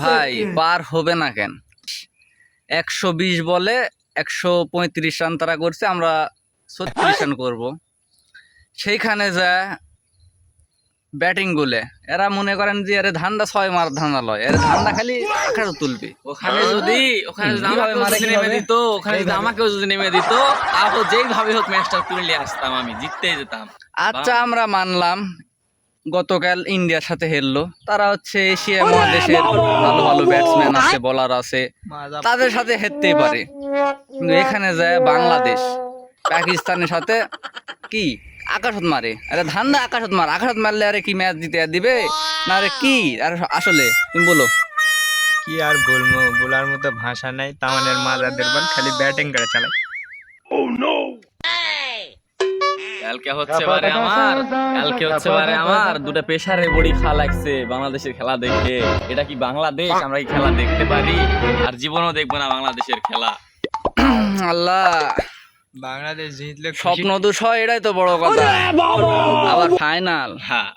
ভাই পার হবে না কেন? একশো বিশ বলে একশো পঁয়ত্রিশ রান তারা করছে আমরা ছত্রিশ রান করব। সেইখানে যা ব্যাটিং গুলে এরা মনে করেন যে আরে ধান্দা ছয় মার ধান্দা লয় এর ধান্দা খালি আঠারো তুলবে। ওখানে যদি ওখানে যদি যদি নেমে দিত ওখানে যদি আমাকেও যদি নেমে দিত তারপর যেইভাবে হোক ম্যাচটা তুলে নিয়ে আসতাম আমি জিততেই যেতাম। আচ্ছা আমরা মানলাম গতকাল ইন্ডিয়ার সাথে হেরলো। তারা হচ্ছে এশিয়া মহাদেশের ভালো ভালো ব্যাটসম্যান আছে বলার আছে। তাদের সাথে হেরতেই পারে। কিন্তু এখানে যায় বাংলাদেশ। পাকিস্তানের সাথে কি? আকাশত মারে। আরে ধান্দা আকাশত মার। আকাশত মারলে আরে কি ম্যাচ দিতে আর দিবে? না আরে কি? আর আসলে তুমি বলো। কি আর বলব? বলার মতো ভাষা নাই। তামানের মাজাদের বল খালি ব্যাটিং করে চালায়। কালকে হচ্ছে বারে আমার কালকে হচ্ছে বারে আমার। দুটো পেশারে বড়ি খা লাগছে বাংলাদেশের খেলা দেখে এটা কি বাংলাদেশ? আমরা কি খেলা দেখতে পারি। আর জীবনও দেখব না বাংলাদেশের খেলা। আল্লাহ। বাংলাদেশ জিতলে স্বপ্ন দুষ হয় এটাই তো বড় কথা। আবার ফাইনাল হ্যাঁ।